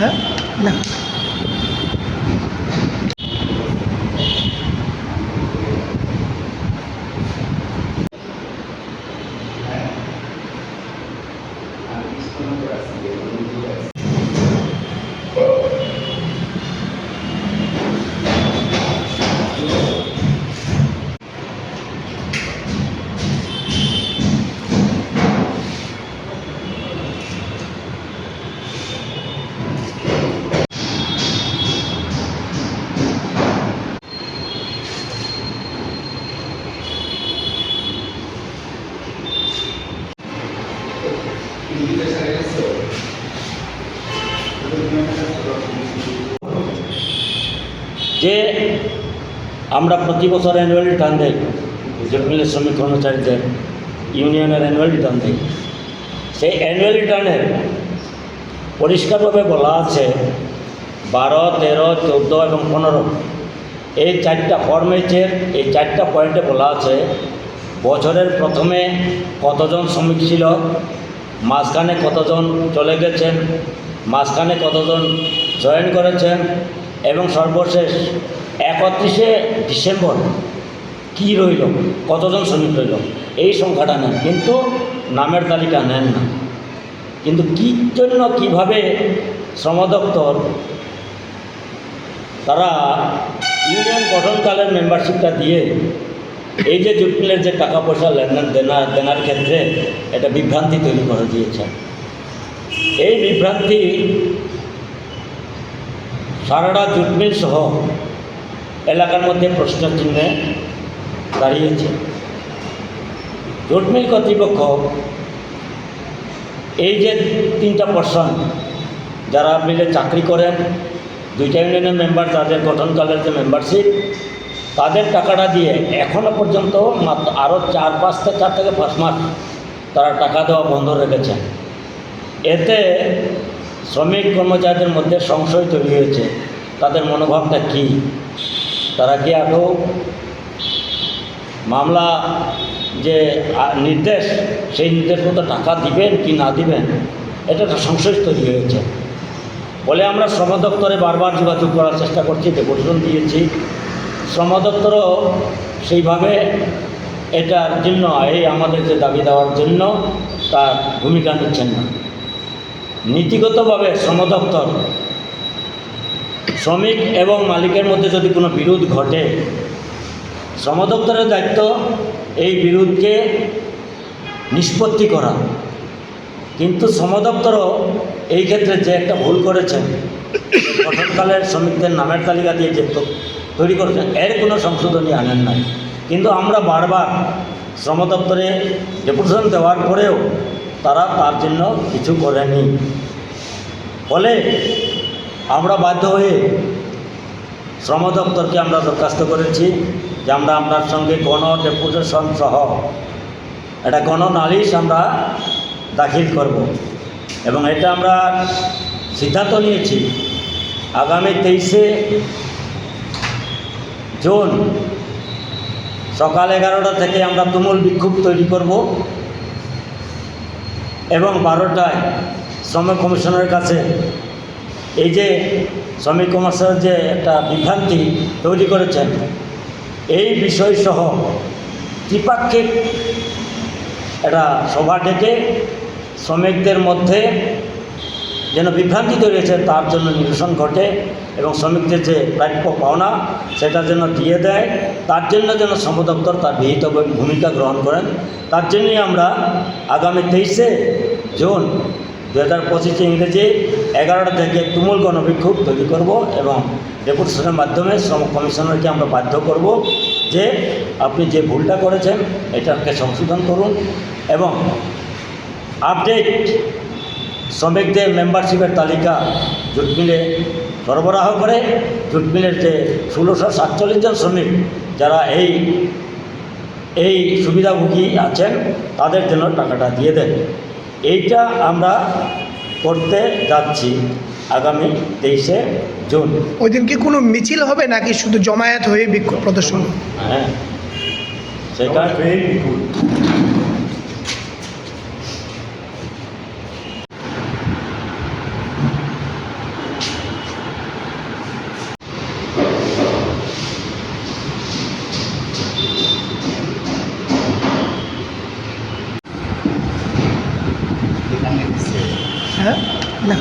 嗯冷 যে আমরা প্রতি বছর অ্যানুয়াল রিটার্ন দেই জুটমিলের শ্রমিক কর্মচারীদের ইউনিয়নের অ্যানুয়াল রিটার্ন দেই। সেই অ্যানুয়াল রিটার্নের পরিষ্কারভাবে বলা আছে, বারো, তেরো, চৌদ্দো এবং পনেরো, এই চারটা ফরমেটের এই চারটা পয়েন্টে বলা আছে, বছরের প্রথমে কতজন শ্রমিক ছিল, মাঝখানে কতজন চলে গেছেন, মাঝখানে কতজন জয়েন করেছেন এবং সর্বশেষ একত্রিশে ডিসেম্বর কি রইল? কতজন শ্রমিক রইল? এই সংখ্যাটা নেন, কিন্তু নামের তালিকা নেন না। কিন্তু কী জন্য, কীভাবে শ্রম দপ্তর তারা ইউনিয়ন গঠনকালের মেম্বারশিপটা দিয়ে এই যে জুট জুটমিলের যে টাকা পয়সা লেনদেন দেনা, দেনার ক্ষেত্রে এটা বিভ্রান্তি তৈরি করে দিয়েছে। এই বিভ্রান্তি সারাটা জুটমিল সহ এলাকার মধ্যে প্রশ্ন চিহ্নে দাঁড়িয়েছে। জুটমিল কর্তৃপক্ষ এই যে তিনটা পার্সন যারা মিলে চাকরি করেন, দুইটা ইউনিয়নের মেম্বার যাদের গঠনকালের যে মেম্বারশিপ তাদের টাকাটা দিয়ে এখনও পর্যন্ত মাত্র আরও চার পাঁচ থেকে চার থেকে পাঁচ মাস তারা টাকা দেওয়া বন্ধ রেখেছেন। এতে শ্রমিক কর্মচারীদের মধ্যে সংশয় তৈরি হয়েছে। তাদের মনোভাবটা কী? তারা কি আদৌ মামলা যে নির্দেশ, সেই নির্দেশ মতো টাকা দিবেন কি না দিবেন? এটা একটা সংশয় তৈরি হয়েছে। বলে আমরা শ্রম দপ্তরে বারবার যোগাযোগ করার চেষ্টা করছি, ডেপুটেশন দিয়েছি। শ্রম দপ্তরও সেইভাবে এটার জন্য, এই আমাদের যে দাবি দেওয়ার জন্য তার ভূমিকা নিচ্ছেন না। নীতিগতভাবে শ্রম দপ্তর শ্রমিক এবং মালিকের মধ্যে যদি কোনো বিরোধ ঘটে শ্রম দপ্তরের দায়িত্ব এই বিরোধকে নিষ্পত্তি করা। কিন্তু শ্রম দপ্তরও এই ক্ষেত্রে যে একটা ভুল করেছেন, গঠনকালের শ্রমিকদের নামের তালিকা দিয়ে যে তৈরি করেছেন, এর কোনো সংশোধনী আনেন নাই। কিন্তু আমরা বারবার শ্রম দপ্তরে ডেপুটেশন দেওয়ার পরেও তারা তার জন্য কিছু করেনি। ফলে আমরা বাধ্য হয়ে শ্রম দপ্তরকে আমরা দরখাস্ত করেছি যে আমরা আপনার সঙ্গে গণ ডেপুটেশন সহ একটা গণ নালিশ আমরা দাখিল করব। এবং এটা আমরা সিদ্ধান্ত নিয়েছি। আগামী তেইশে জুন সকাল এগারোটা থেকে আমরা তুমুল বিক্ষোভ তৈরি করব। বারোটায় শ্রমিক কমিশনের কাছে এই যে শ্রমিক কমিশনের যে একটা বিভ্রান্তি তৈরি করেছেন, এই বিষয়সহ ত্রিপাক্ষিক একটা সভা ডেকে শ্রমিকদের মধ্যে যেন বিভ্রান্তি তৈরি হয়েছে, তার জন্য নিরসন ঘটে এবং শ্রমিকদের যে প্রাপ্য পাওনা, সেটা যেন দিয়ে দেয়, তার জন্য যেন শ্রম দপ্তর তার বিহিত ভূমিকা গ্রহণ করেন। তার জন্যই আমরা আগামী তেইশে জুন দু হাজার পঁচিশে ইংরেজি এগারোটা থেকে তুমুল গণবিক্ষোভ তৈরি করব এবং ডেপুটেশনের মাধ্যমে শ্রম কমিশনারকে আমরা বাধ্য করব যে আপনি যে ভুলটা করেছেন, এটাকে সংশোধন করুন এবং আপডেট শ্রমিকদের মেম্বারশিপের তালিকা জুট মিলে সরবরাহ করে জুট মিলের যে ষোলোশো সাতচল্লিশ জন শ্রমিক যারা এই এই সুবিধাভোগী আছেন তাদের জন্য টাকাটা দিয়ে দেন। এইটা আমরা করতে যাচ্ছি আগামী তেইশে জুন। ওই দিন কি কোনো মিছিল হবে নাকি শুধু জমায়েত হয়ে বিক্ষোভ প্রদর্শন? হ্যাঁ সেটা হ্যাঁ না